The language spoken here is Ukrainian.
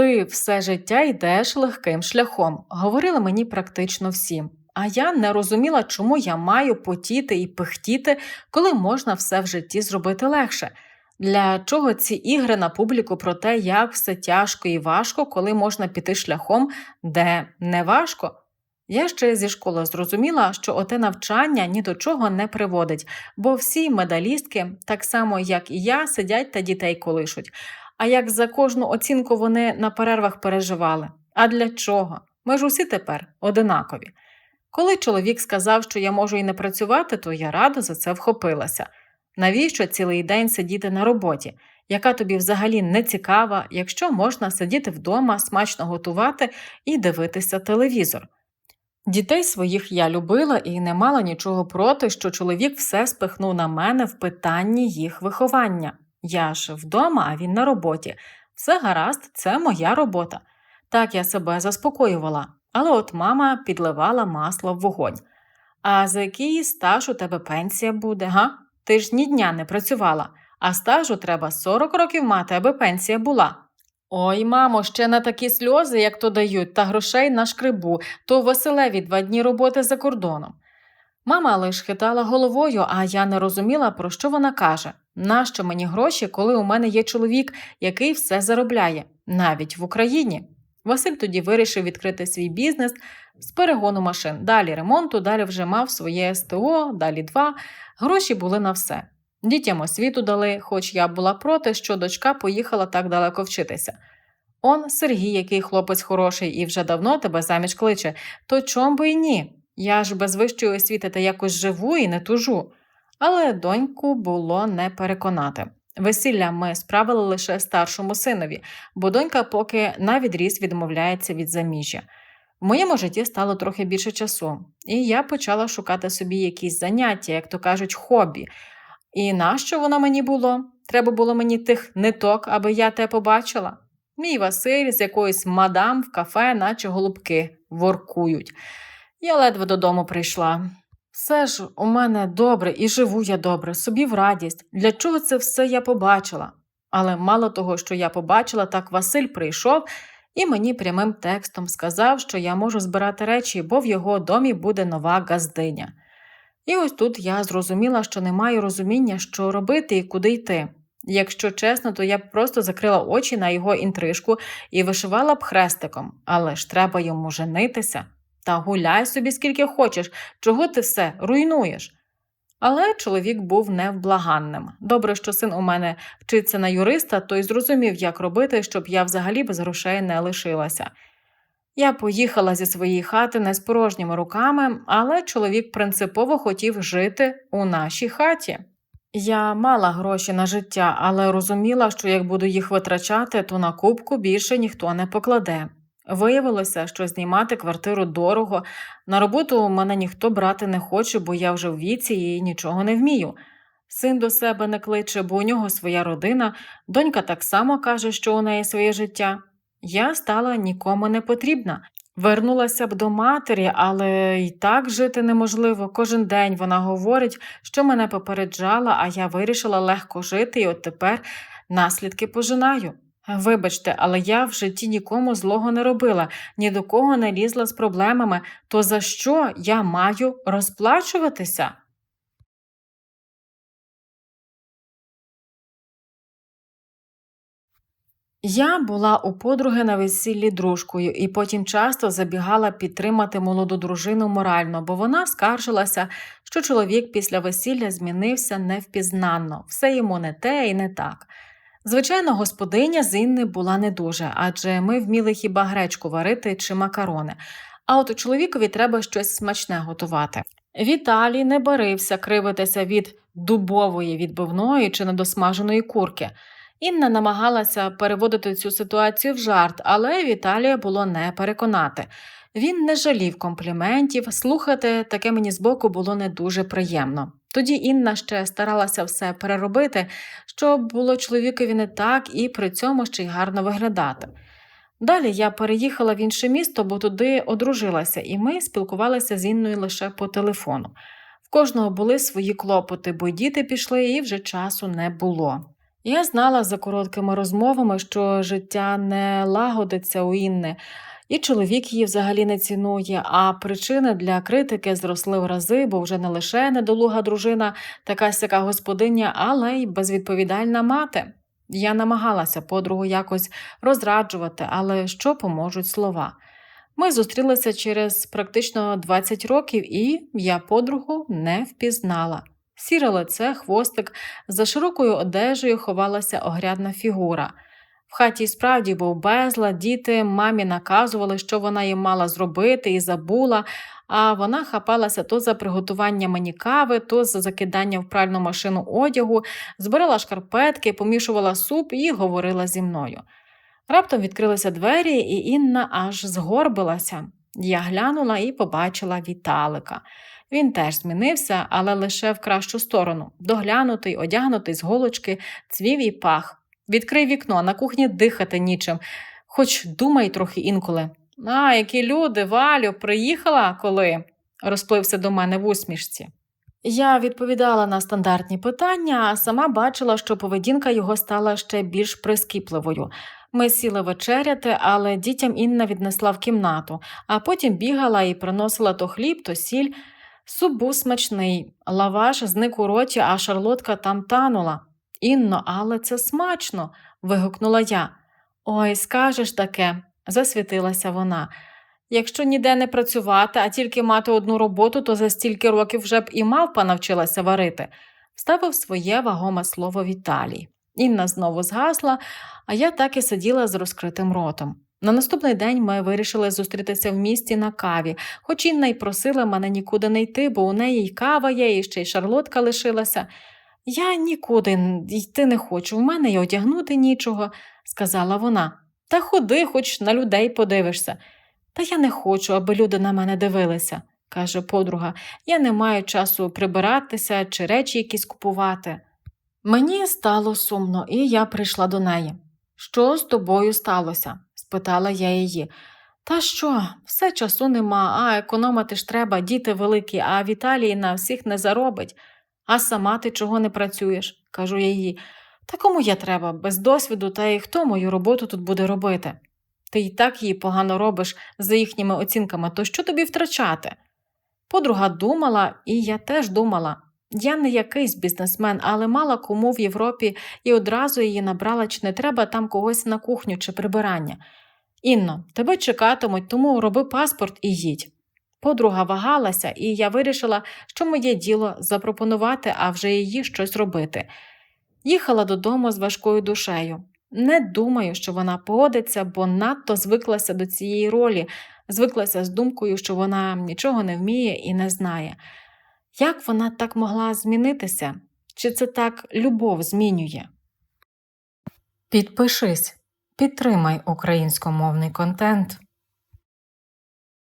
Ти все життя йдеш легким шляхом, говорили мені практично всі. А я не розуміла, чому я маю потіти і пихтіти, коли можна все в житті зробити легше. Для чого ці ігри на публіку про те, як все тяжко і важко, коли можна піти шляхом, де не важко? Я ще зі школи зрозуміла, що оте навчання ні до чого не приводить, бо всі медалістки, так само як і я, сидять та дітей колишуть. А як за кожну оцінку вони на перервах переживали? А для чого? Ми ж усі тепер одинакові. Коли чоловік сказав, що я можу і не працювати, то я радо за це вхопилася. Навіщо цілий день сидіти на роботі, яка тобі взагалі не цікава, якщо можна сидіти вдома, смачно готувати і дивитися телевізор? Дітей своїх я любила і не мала нічого проти, що чоловік все спихнув на мене в питанні їх виховання. Я ж вдома, а він на роботі. Все гаразд, це моя робота. Так я себе заспокоювала, але от мама підливала масло в вогонь. А за який стаж у тебе пенсія буде, га? Ти ж ні дня не працювала, а стажу треба 40 років мати, аби пенсія була. Ой, мамо, ще на такі сльози, як то дають, та грошей на шкрибу, то Василеві два дні роботи за кордоном. Мама лиш хитала головою, а я не розуміла, про що вона каже. Нащо мені гроші, коли у мене є чоловік, який все заробляє, навіть в Україні. Василь тоді вирішив відкрити свій бізнес з перегону машин. Далі ремонту, далі вже мав своє СТО, далі два. Гроші були на все. Дітям освіту дали, хоч я була проти, що дочка поїхала так далеко вчитися. Он Сергій, який хлопець хороший і вже давно тебе заміж кличе, то чом би й ні? Я ж без вищої освіти та якось живу і не тужу. Але доньку було не переконати. Весілля ми справили лише старшому синові, бо донька поки на відріз відмовляється від заміжжя. В моєму житті стало трохи більше часу, і я почала шукати собі якісь заняття, як то кажуть, хобі. І нащо воно мені було? Треба було мені тих ниток, аби я те побачила. Мій Василь з якоюсь мадам в кафе, наче голубки, воркують. Я ледве додому прийшла. Все ж у мене добре і живу я добре, собі в радість. Для чого це все я побачила? Але мало того, що я побачила, так Василь прийшов і мені прямим текстом сказав, що я можу збирати речі, бо в його домі буде нова газдиня. І ось тут я зрозуміла, що не маю розуміння, що робити і куди йти. Якщо чесно, то я б просто закрила очі на його інтрижку і вишивала б хрестиком, але ж треба йому женитися. Та гуляй собі скільки хочеш, чого ти все руйнуєш. Але чоловік був невблаганним. Добре, що син у мене вчиться на юриста, то й зрозумів, як робити, щоб я взагалі без грошей не лишилася. Я поїхала зі своєї хати не з порожніми руками, але чоловік принципово хотів жити у нашій хаті. Я мала гроші на життя, але розуміла, що як буду їх витрачати, то на кубку більше ніхто не покладе. Виявилося, що знімати квартиру дорого, на роботу мене ніхто брати не хоче, бо я вже в віці і нічого не вмію. Син до себе не кличе, бо у нього своя родина, донька так само каже, що у неї своє життя. Я стала нікому не потрібна. Вернулася б до матері, але і так жити неможливо. Кожен день вона говорить, що мене попереджала, а я вирішила легко жити, і от тепер наслідки пожинаю. Вибачте, але я в житті нікому злого не робила, ні до кого не лізла з проблемами, то за що я маю розплачуватися? Я була у подруги на весіллі дружкою і потім часто забігала підтримати молоду дружину морально, бо вона скаржилася, що чоловік після весілля змінився невпізнанно, все йому не те і не так. Звичайно, господиня з Інни була не дуже, адже ми вміли хіба гречку варити чи макарони. А от чоловікові треба щось смачне готувати. Віталій не барився кривитися від дубової відбивної чи недосмаженої курки. Інна намагалася переводити цю ситуацію в жарт, але Віталія було не переконати. Він не жалів компліментів, слухати таке мені збоку було не дуже приємно. Тоді Інна ще старалася все переробити, щоб було чоловікові не так і при цьому ще й гарно виглядати. Далі я переїхала в інше місто, бо туди одружилася, і ми спілкувалися з Інною лише по телефону. В кожного були свої клопоти, бо діти пішли і вже часу не було. Я знала за короткими розмовами, що життя не лагодиться у Інни, і чоловік її взагалі не цінує, а причини для критики зросли в рази, бо вже не лише недолуга дружина, така сяка господиня, але й безвідповідальна мати. Я намагалася подругу якось розраджувати, але що поможуть слова. Ми зустрілися через практично 20 років, і я подругу не впізнала. Сіре лице, хвостик, за широкою одежею ховалася огрядна фігура. В хаті справді був безлад, діти мамі наказували, що вона їм мала зробити, і забула, а вона хапалася то за приготування мені кави, то за закидання в пральну машину одягу, збирала шкарпетки, помішувала суп і говорила зі мною. Раптом відкрилися двері, і Інна аж згорбилася. Я глянула і побачила Віталика. Він теж змінився, але лише в кращу сторону. Доглянутий, одягнутий з голочки, цвів і пах. Відкрий вікно, на кухні дихати нічим, хоч думай трохи інколи. А, які люди, Валю, приїхала коли? розплився до мене в усмішці. Я відповідала на стандартні питання, а сама бачила, що поведінка його стала ще більш прискіпливою. Ми сіли вечеряти, але дітям Інна віднесла в кімнату, а потім бігала і приносила то хліб, то сіль. Суп був смачний, лаваш зник у роті, а шарлотка там танула. Інно, але це смачно. вигукнула я. Ой, скажеш таке, засвітилася вона. Якщо ніде не працювати, а тільки мати одну роботу, то за стільки років вже б і мавпа навчилася варити, вставив своє вагоме слово Віталій. Інна знову згасла, а я так і сиділа з розкритим ротом. На наступний день ми вирішили зустрітися в місті на каві, хоч Інна й просила мене нікуди не йти, бо у неї й кава є, і ще й шарлотка лишилася. Я нікуди йти не хочу, в мене й одягнути нічого, сказала вона. Та ходи, хоч на людей подивишся. Та я не хочу, аби люди на мене дивилися, каже подруга. Я не маю часу прибиратися чи речі якісь купувати. Мені стало сумно, і я прийшла до неї. Що з тобою сталося? спитала я її. Та що, все часу нема, а економити ж треба, діти великі, а Віталій на всіх не заробить. А сама ти чого не працюєш? кажу я їй. Та кому я треба, без досвіду, та й хто мою роботу тут буде робити? Ти й так її погано робиш за їхніми оцінками, то що тобі втрачати? Подруга думала, і я теж думала. Я не якийсь бізнесмен, але мала кому в Європі і одразу її набрала, чи не треба там когось на кухню чи прибирання. Інно, тебе чекатимуть, тому роби паспорт і їдь. Подруга вагалася, і я вирішила, що моє діло запропонувати, а вже її щось робити. Їхала додому з важкою душею. Не думаю, що вона погодиться, бо надто звиклася до цієї ролі, звиклася з думкою, що вона нічого не вміє і не знає. Як вона так могла змінитися? Чи це так любов змінює? Підпишись, підтримай українськомовний контент.